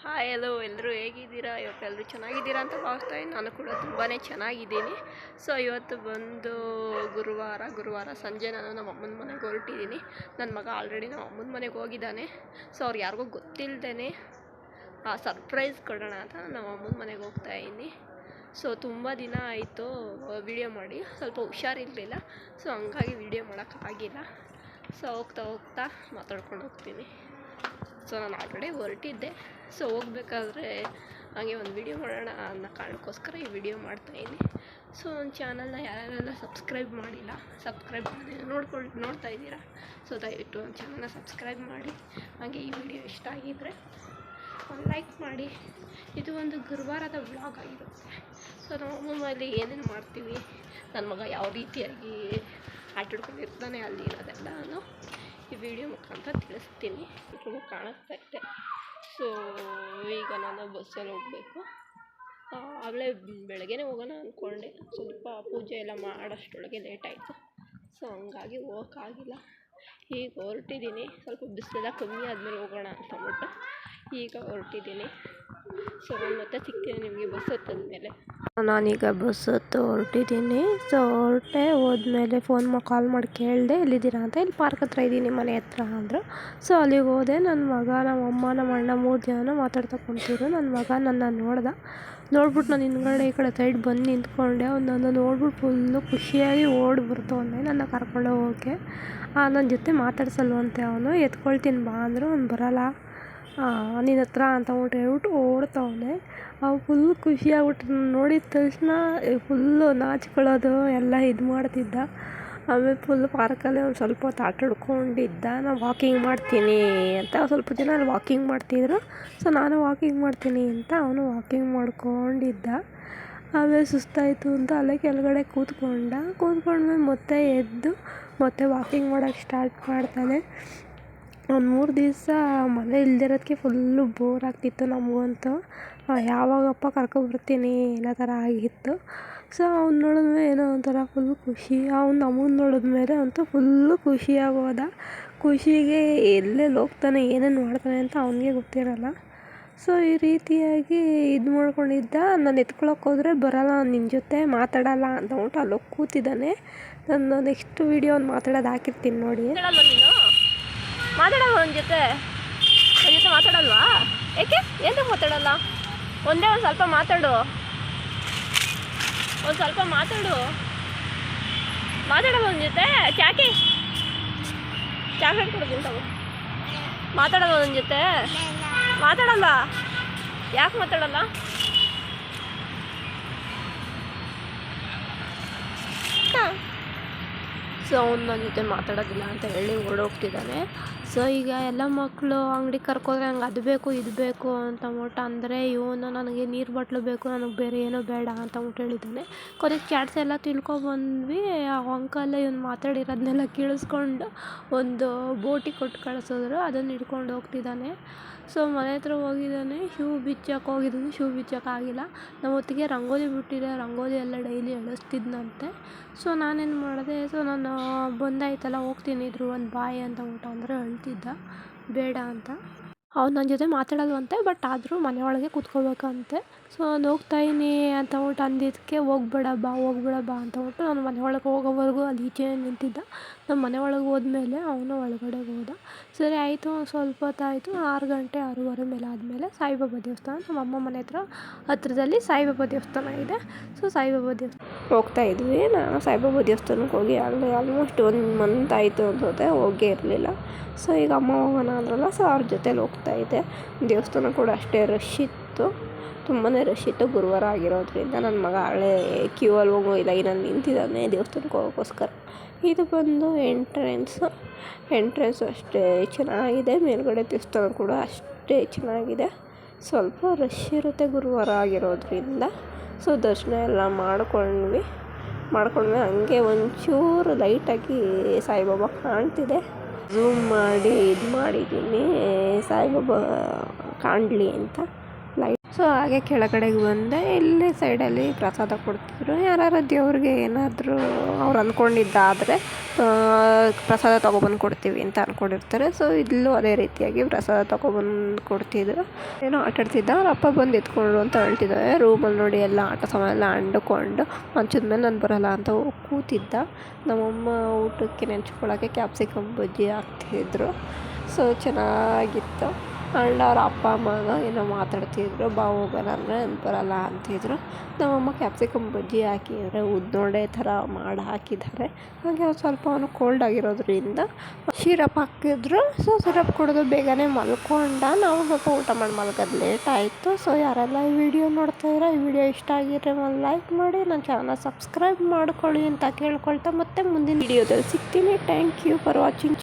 Hi hello ಎಲ್ಲರೂ ಹೇಗಿದ್ದೀರಾ? ಇವತ್ತು ಎಲ್ಲರೂ ಚೆನ್ನಾಗಿದ್ದೀರಾ ಅಂತ ಭಾವಿಸ್ತಾ ಇದ್ದೀನಿ. ನಾನು ಕೂಡ ತುಂಬಾ ಚೆನ್ನಾಗಿದ್ದೀನಿ. ಸೊ ಇವತ್ತು ಬಂದು ಗುರುವಾರ ಗುರುವಾರ ಸಂಜೆ ನಾನು ನಮ್ಮ ಅಮ್ಮನ ಮನೆಗೆ ಹೊರಟಿದ್ದೀನಿ. ನನ್ನ ಮಗ ಆಲ್ರೆಡಿ ನಮ್ಮ ಅಮ್ಮನ ಮನೆಗೆ ಹೋಗಿದ್ದಾನೆ. ಸೊ ಅವ್ರು ಯಾರಿಗೂ ಗೊತ್ತಿಲ್ಲದೇ ಆ ಸರ್ಪ್ರೈಸ್ ಕೊಡೋಣ ಅಂತ ನಮ್ಮ ಅಮ್ಮನ ಮನೆಗೆ ಹೋಗ್ತಾ ಇದ್ದೀನಿ. ಸೊ ತುಂಬ ದಿನ ಆಯಿತು ವಿಡಿಯೋ ಮಾಡಿ. ಸ್ವಲ್ಪ ಹುಷಾರಿರಲಿಲ್ಲ. ಸೊ ಹಂಗಾಗಿ ವಿಡಿಯೋ ಮಾಡೋಕ್ಕಾಗಿಲ್ಲ ಸೊ ಹೋಗ್ತಾ ಹೋಗ್ತಾ ಮಾತಾಡ್ಕೊಂಡು ಹೋಗ್ತೀನಿ. ಸೊ ನಾನು ಆಲ್ರೆಡಿ ಹೊರಟಿದ್ದೆ. ಸೊ ಹೋಗ್ಬೇಕಾದ್ರೆ ಹಾಗೆ ಒಂದು ವಿಡಿಯೋ ಮಾಡೋಣ ಅನ್ನೋ ಕಾರಣಕ್ಕೋಸ್ಕರ ಈ ವಿಡಿಯೋ ಮಾಡ್ತಾಯಿದ್ದೀನಿ ಸೊ ನನ್ನ ಚಾನಲ್ನ ಯಾರ್ಯಾರೆಲ್ಲ ಸಬ್ಸ್ಕ್ರೈಬ್ ಮಾಡಿಲ್ಲ ಸಬ್ಸ್ಕ್ರೈಬ್ ಮಾಡಿ ನೋಡ್ಕೊಂಡು ನೋಡ್ತಾ ಇದ್ದೀರಾ? ಸೊ ದಯವಿಟ್ಟು ನನ್ನ ಚಾನಲ್ನ ಸಬ್ಸ್ಕ್ರೈಬ್ ಮಾಡಿ. ಹಾಗೆ ಈ ವಿಡಿಯೋ ಇಷ್ಟ ಆಗಿದ್ದರೆ ಲೈಕ್ ಮಾಡಿ. ಇದು ಒಂದು ಗುರುವಾರದ ವ್ಲಾಗ್ ಆಗಿರುತ್ತೆ. ಸೊ ನಮ್ಮ ಮನೆಯಲ್ಲಿ ಏನೇನು ಮಾಡ್ತೀವಿ ನನ್ನ ಮಗ ಯಾವ ರೀತಿಯಾಗಿ ಆಟಾಡ್ಕೊಂಡಿರ್ತಾನೆ ಅಲ್ಲಿ ಇರೋದೆಲ್ಲ ನಾನು ಈ ವಿಡಿಯೋ ಮುಖಾಂತರ ತಿಳಿಸ್ತೀನಿ. ತುಂಬ ಕಾಣಿಸ್ತಾ ಇದೆ. ಸೊ ಈಗ ನಾನು ಬಸ್ಸಲ್ಲಿ ಹೋಗಬೇಕು. ಆಗಲೇ ಬೆಳಗ್ಗೆನೇ ಹೋಗೋಣ ಅಂದ್ಕೊಂಡೆ ಸ್ವಲ್ಪ ಪೂಜೆ ಎಲ್ಲ ಮಾಡೋಷ್ಟೊಳಗೆ ಲೇಟ್ ಆಯಿತು. ಸೊ ಹಂಗಾಗಿ ಹೋಗೋಕ್ಕಾಗಿಲ್ಲ ಈಗ ಹೊರಟಿದ್ದೀನಿ. ಸ್ವಲ್ಪ ಬಿಸಿಲೆಲ್ಲ ಕಮ್ಮಿ ಆದಮೇಲೆ ಹೋಗೋಣ ಅಂತ ಅಂದ್ಬಿಟ್ಟು ಈಗ ಹೊರಟಿದ್ದೀನಿ. ಸೊ ನಾನು ಮತ್ತೆ ಸಿಗ್ತೀನಿ ನಿಮಗೆ ಬಸ್ ಹತ್ತಂದಮೇಲೆ. ನಾನೀಗ ಬಸ್ ಹತ್ತು ಹೊರಟಿದ್ದೀನಿ ಸೊ ಹೊರಟೆ ಹೋದ್ಮೇಲೆ ಫೋನ್ ಮಾ ಕಾಲ್ ಮಾಡಿ ಕೇಳಿದೆ, ಎಲ್ಲಿದ್ದೀರಾ ಅಂತ ಇಲ್ಲಿ ಪಾರ್ಕ್ ಹತ್ರ ಇದ್ದೀನಿ ಮನೆ ಹತ್ರ ಅಂದರು. ಸೊ ಅಲ್ಲಿಗೆ ಹೋದೆ. ನನ್ನ ಮಗ ನಮ್ಮ ಅಮ್ಮ ನಮ್ಮ ಅಣ್ಣ ಮೂರು ಜನ ಮಾತಾಡ್ತಾ ಕುಂತಿದ್ರು. ನನ್ನ ಮಗ ನನ್ನ ನೋಡ್ದೆ. ನೋಡ್ಬಿಟ್ಟು ನಾನು ಹಿಂದ್ಗಡೆ ಈ ಕಡೆ ಸೈಡ್ ಬಂದು ನಿಂತ್ಕೊಂಡೆ. ಅವ್ನು ನನ್ನ ನೋಡ್ಬಿಟ್ಟು ಫುಲ್ಲು ಖುಷಿಯಾಗಿ ಓಡಿ ಬರ್ತವನೆ ನನ್ನ ಕರ್ಕೊಂಡು ಹೋಗೋಕ್ಕೆ. ನನ್ನ ಜೊತೆ ಮಾತಾಡ್ಸಲ್ವಂತೆ ಅವನು. ಎತ್ಕೊಳ್ತೀನಿ ಬಾ ಅಂದರು. ಅವ್ನು ಬರಲ್ಲ. ನಿನ್ನ ಹತ್ರ ಅಂತ ಅಂದ್ಬಿಟ್ಟು ಹೇಳ್ಬಿಟ್ಟು ಓಡ್ತವನೆ. ಅವು ಫುಲ್ ಖುಷಿಯಾಗ್ಬಿಟ್ಟು ನೋಡಿದ ತಕ್ಷಣ ಫುಲ್ಲು ನಾಚ್ಕೊಳ್ಳೋದು, ಎಲ್ಲ ಇದು ಮಾಡ್ತಿದ್ದ. ಆಮೇಲೆ ಫುಲ್ ಪಾರ್ಕಲ್ಲಿ ಒಂದು ಸ್ವಲ್ಪ ಹೊತ್ತು ಆಟ ಆಡ್ಕೊಂಡಿದ್ದ. ನಾನು ವಾಕಿಂಗ್ ಮಾಡ್ತೀನಿ ಅಂತ. ಸ್ವಲ್ಪ ಜನ ಅಲ್ಲಿ ವಾಕಿಂಗ್ ಮಾಡ್ತಿದ್ರು. ಸೊ ನಾನು ವಾಕಿಂಗ್ ಮಾಡ್ತೀನಿ ಅಂತ ಅವನು ವಾಕಿಂಗ್ ಮಾಡ್ಕೊಂಡಿದ್ದ. ಆಮೇಲೆ ಸುಸ್ತಾಯಿತು ಅಂತ ಅಲ್ಲೇ ಕೆಳಗಡೆ ಕೂತ್ಕೊಂಡ. ಕೂತ್ಕೊಂಡ್ಮೇಲೆ ಮತ್ತೆ ಎದ್ದು ಮತ್ತೆ ವಾಕಿಂಗ್ ಮಾಡೋಕ್ಕೆ ಸ್ಟಾರ್ಟ್ ಮಾಡ್ತಾನೆ. ಒಂದು ಮೂರು ದಿವಸ ಮನೆ ಇರೋದಕ್ಕೆ ಫುಲ್ಲು ಬೋರ್ ಆಗ್ತಿತ್ತು ನಮಗಂತೂ ಯಾವಾಗಪ್ಪ ಕರ್ಕೊಂಬರ್ತೀನಿ ಅನ್ನೋ ಥರ ಆಗಿತ್ತು. ಸೊ ಅವ್ನು ನೋಡಿದ್ಮೇಲೆ ಏನೋ ಒಂಥರ ಫುಲ್ ಖುಷಿ. ಅವ್ನು ನಮ್ಮನ್ನ ನೋಡಿದ್ಮೇಲೆ ಅಂತೂ ಫುಲ್ಲು ಖುಷಿಯಾಗಿ ಹೋದ ಖುಷಿಗೆ ಎಲ್ಲೆಲ್ಲಿ ಹೋಗ್ತಾನೆ, ಏನೇನು ಮಾಡ್ತಾನೆ ಅಂತ ಅವನಿಗೆ ಗೊತ್ತಿರಲ್ಲ. ಸೊ ಈ ರೀತಿಯಾಗಿ ಇದು ಮಾಡ್ಕೊಂಡಿದ್ದ. ನಾನು ಎತ್ಕೊಳಕ್ಕೆ ಹೋದರೆ ಬರಲ್ಲ ನಿನ್ನ ಜೊತೆ ಮಾತಾಡಲ್ಲ ಅಂತ ಅಂದ್ಬಿಟ್ಟು ಅಲ್ಲೋಗಿ ಕೂತಿದ್ದಾನೆ. ನಾನು ನೆಕ್ಸ್ಟ್ ವೀಡಿಯೋ ಅವ್ನು ಮಾತಾಡೋದು ಹಾಕಿರ್ತೀನಿ ನೋಡಿ. ಮಾತಾಡಲ್ವಾ ಅವನ ಜೊತೆ? ನನ್ನ ಜೊತೆ ಮಾತಾಡಲ್ವಾ? ಏಕೆ? ಏನಕ್ಕೆ ಮಾತಾಡಲ್ಲ? ಒಂದೇ ಒಂದು ಸ್ವಲ್ಪ ಮಾತಾಡು. ಒಂದು ಸ್ವಲ್ಪ ಮಾತಾಡು. ಮಾತಾಡಲ್ಲ ನನ್ನ ಜೊತೆ? ಚಾಕಿ? ಚಾಕ್ಲೇಟ್ ಕೊಡ್ತೀನಿ ತಗೋ. ಮಾತಾಡಲ್ಲ ನನ್ನ ಜೊತೆ? ಮಾತಾಡಲ್ಲ? ಯಾಕೆ ಮಾತಾಡಲ್ಲ? ಸೊ ಅವ್ನು ನನ್ನ ಜೊತೆ ಮಾತಾಡೋದಿಲ್ಲ ಅಂತ ಹೇಳಿ ಓಡೋಗ್ತಿದ್ದಾನೆ. ಸೊ ಈಗ ಎಲ್ಲ ಮಕ್ಕಳು ಅಂಗಡಿ ಕರ್ಕೋದ್ರೆ ಹಂಗೆ ಅದು ಬೇಕು, ಇದು ಬೇಕು ಅಂತ ಅಂದ್ಬಿಟ್ಟು ಅಂದರೆ ಇವನು ನನಗೆ ನೀರು ಬಾಟ್ಲು ಬೇಕು, ನನಗೆ ಬೇರೆ ಏನೂ ಬೇಡ ಅಂತ ಅಂದ್ಬಿಟ್ಟು ಹೇಳಿದ್ದಾನೆ. ಕೊನೆಗೆ ಕ್ಯಾಟ್ಸ್ ಎಲ್ಲ ತಿಳ್ಕೊಬಂದ್ವಿ. ಆ ಅಂಕಲ್ ಇವ್ನು ಮಾತಾಡಿರೋದನ್ನೆಲ್ಲ ಕೇಳಿಸ್ಕೊಂಡು ಒಂದು ಬೋಟಿ ಕೊಟ್ಟು ಕಳಿಸಿದ್ರು. ಅದನ್ನು ಹಿಡ್ಕೊಂಡು ಹೋಗ್ತಿದ್ದಾನೆ. ಸೊ ಮನೆ ಹತ್ರ ಹೋಗಿದ್ದಾನೆ, ಶೂ ಬಿಚ್ಚಕ್ಕೆ ಹೋಗಿದ್ದಾನೆ, ಶೂ ಬಿಚ್ಚಕ್ಕಾಗಿಲ್ಲ ನಮ್ಮ ಹೊತ್ತಿಗೆ ರಂಗೋಲಿ ಬಿಟ್ಟಿದೆ, ರಂಗೋಲಿ ಎಲ್ಲ ಡೈಲಿ ಎಳೆಸ್ತಿದ್ನಂತೆ ಸೊ ನಾನೇನು ಮಾಡಿದೆ, ಸೊ ನಾನು, ಬಂದಾಯ್ತಲ್ಲ, ಹೋಗ್ತೀನಿ ಒಂದು ಬಾಯ್ ಅಂತ ಊಟ ಅಂದರೆ ಅಳ್ತಿದ್ದ. ಬೇಡ ಅಂತ. ಅವ್ನು ನನ್ನ ಜೊತೆ ಮಾತಾಡಲ್ವಂತೆ ಬಟ್ ಆದರೂ ಮನೆ ಒಳಗೆ ಕೂತ್ಕೋಬೇಕಂತೆ. ಸೊ ನಾನು ಹೋಗ್ತಾಯಿನಿ ಅಂತ ಅಂದ್ಬಿಟ್ಟು ಅಂದಿದ್ದಕ್ಕೆ ಹೋಗ್ಬೇಡ ಬಾ ಹೋಗ್ಬೇಡ ಬಾ ಅಂತ ಅಂದ್ಬಿಟ್ಟು ನಾನು ಮನೆ ಹೋಗೋವರೆಗೂ ಅಲ್ಲಿ ಈಚೆ ನಿಂತಿದ್ದ. ನಮ್ಮ ಮನೆ ಒಳಗೆ ಹೋದ್ಮೇಲೆ ಅವನು ಒಳಗಡೆ ಹೋದ. ಸರಿ ಆಯಿತು ಸ್ವಲ್ಪ ಹೊತ್ತಾಯಿತು ಆರು ಗಂಟೆ ಆರೂವರೆ ಮೇಲೆ ಆದಮೇಲೆ ಸಾಯಿಬಾಬಾ ದೇವಸ್ಥಾನ ನಮ್ಮ ಅಮ್ಮ ಮನೆ ಹತ್ರ ಹತ್ರದಲ್ಲಿ ಸಾಯಿಬಾಬಾ ದೇವಸ್ಥಾನ ಇದೆ. ಸೊ ಸಾಯಿಬಾಬಾ ದೇವಸ್ಥಾನ ಹೋಗ್ತಾ ಇದ್ವಿ. ನಾನು ಸಾಯಿಬಾಬಾ ದೇವಸ್ಥಾನಕ್ಕೆ ಹೋಗಿ ಆಗಲೇ ಆಲ್ಮೋಸ್ಟ್ ಒಂದು ಮಂತ್ ಆಯಿತು ಅನ್ಸುತ್ತೆ ಹೋಗೇ ಇರಲಿಲ್ಲ. ಸೊ ಈಗ ಅಮ್ಮ ಹೋಗೋಣ ಅಂದ್ರಲ್ಲ ಸೊ ಅವ್ರ ಜೊತೇಲಿ ಹೋಗ್ತಾ ಇದ್ದೆ ದೇವಸ್ಥಾನ ಕೂಡ ಅಷ್ಟೇ ರಶ್ ಇತ್ತು. ತುಂಬಾ ರಶ್ ಇತ್ತು. ಗುರುವಾರ ಆಗಿರೋದ್ರಿಂದ ನನ್ನ ಮಗ ಹಳೆ ಕ್ಯೂ ಅಲ್ಲಿ ಹೋಗೋ ಲೈನಲ್ಲಿ ನಿಂತಿದ್ದಾನೆ ದೇವಸ್ಥಾನಕ್ಕೆ ಹೋಗೋಕ್ಕೋಸ್ಕರ. ಇದು ಬಂದು ಎಂಟ್ರೆನ್ಸು ಎಂಟ್ರೆನ್ಸು ಅಷ್ಟೇ ಚೆನ್ನಾಗಿದೆ. ಮೇಲ್ಗಡೆ ದೇವಸ್ಥಾನ ಕೂಡ ಅಷ್ಟೇ ಚೆನ್ನಾಗಿದೆ. ಸ್ವಲ್ಪ ರಶ್ ಇರುತ್ತೆ ಗುರುವಾರ ಆಗಿರೋದ್ರಿಂದ. ಸೊ ದರ್ಶನ ಎಲ್ಲ ಮಾಡ್ಕೊಂಡ್ವಿ. ಮಾಡ್ಕೊಂಡ್ವಿ. ಹಂಗೆ ಒಂಚೂರು ಲೈಟಾಗಿ ಸಾಯಿಬಾಬಾ ಕಾಣ್ತಿದೆ. ಝೂಮ್ ಮಾಡಿ ಇದು ಮಾಡಿದ್ದೀನಿ ಸಾಯಿಬಾಬಾ ಕಾಣಲಿ ಅಂತ. ಸೊ ಹಾಗೆ ಕೆಳಗಡೆಗೆ ಬಂದೆ. ಇಲ್ಲಿ ಸೈಡಲ್ಲಿ ಪ್ರಸಾದ ಕೊಡ್ತಿದ್ರು. ಯಾರು ದೇವ್ರಿಗೆ ಏನಾದರೂ ಅವ್ರು ಅಂದ್ಕೊಂಡಿದ್ದಾದರೆ ಪ್ರಸಾದ ತೊಗೊಬಂದು ಕೊಡ್ತೀವಿ ಅಂತ ಅಂದ್ಕೊಂಡಿರ್ತಾರೆ ಸೊ ಇಲ್ಲೂ ಅದೇ ರೀತಿಯಾಗಿ ಪ್ರಸಾದ ತೊಗೊಬಂದು ಕೊಡ್ತಿದ್ರು. ಏನೋ ಆಟಾಡ್ತಿದ್ದ ಅವ್ರ ಅಪ್ಪ ಬಂದು ಎತ್ಕೊಂಡ್ರು ಅಂತ ಹೇಳ್ತಿದ್ದಾರೆ. ರೂಮಲ್ಲಿ ನೋಡಿ ಎಲ್ಲ ಆಟ ಸಾಮಾನೆಲ್ಲ ಎಲ್ಲ ಅಂಡುಕೊಂಡು ಮೇಲೆ ನಾನು ಬರಲ್ಲ ಅಂತ ಕೂತಿದ್ದ. ನಮ್ಮಮ್ಮ ಊಟಕ್ಕೆ ನೆಂಚ್ಕೊಳ್ಳೋಕ್ಕೆ ಕ್ಯಾಪ್ಸಿಕಮ್ ಬಜ್ಜಿ ಹಾಕ್ತಿದ್ರು. ಸೊ ಚೆನ್ನಾಗಿತ್ತು. ಆ್ಯಂಡ್ ಅವ್ರ ಅಪ್ಪ ಅಮ್ಮನ ಏನೋ ಮಾತಾಡ್ತಿದ್ರು. ಬಾ ಹೋಗೋಣ ಅಂದರೆ ಬರಲ್ಲ ಅಂತಿದ್ರು. ನಮ್ಮಮ್ಮ ಕ್ಯಾಪ್ಸಿಕಮ್ ಬಜ್ಜಿ ಹಾಕಿದ್ದಾರೆ ಉದ್ದೊಂಡೆ ಥರ ಮಾಡಿ ಹಾಕಿದ್ದಾರೆ. ಹಾಗೆ ಅವ್ರು ಸ್ವಲ್ಪ ಅವನು ಕೋಲ್ಡ್ ಆಗಿರೋದ್ರಿಂದ ಶಿರಪ್ ಹಾಕಿದ್ರು. ಸೊ ಸಿರಪ್ ಕುಡಿದು ಬೇಗನೆ ಮಲ್ಕೊಂಡ ನಾವು ಸ್ವಲ್ಪ ಊಟ ಮಾಡಿ ಮಲ್ಗೋದು ಲೇಟ್ ಆಯಿತು. ಸೊ ಯಾರೆಲ್ಲ ಈ ವಿಡಿಯೋ ನೋಡ್ತಾ ಇರೋ ಈ ವಿಡಿಯೋ ಇಷ್ಟ ಆಗಿದ್ರೆ ಒಂದು ಲೈಕ್ ಮಾಡಿ ನನ್ನ ಚಾನಲ್ ಸಬ್ಸ್ಕ್ರೈಬ್ ಮಾಡ್ಕೊಳ್ಳಿ ಅಂತ ಕೇಳ್ಕೊಳ್ತಾ ಮತ್ತೆ ಮುಂದಿನ ವಿಡಿಯೋದಲ್ಲಿ ಸಿಗ್ತೀನಿ. Thank you for watching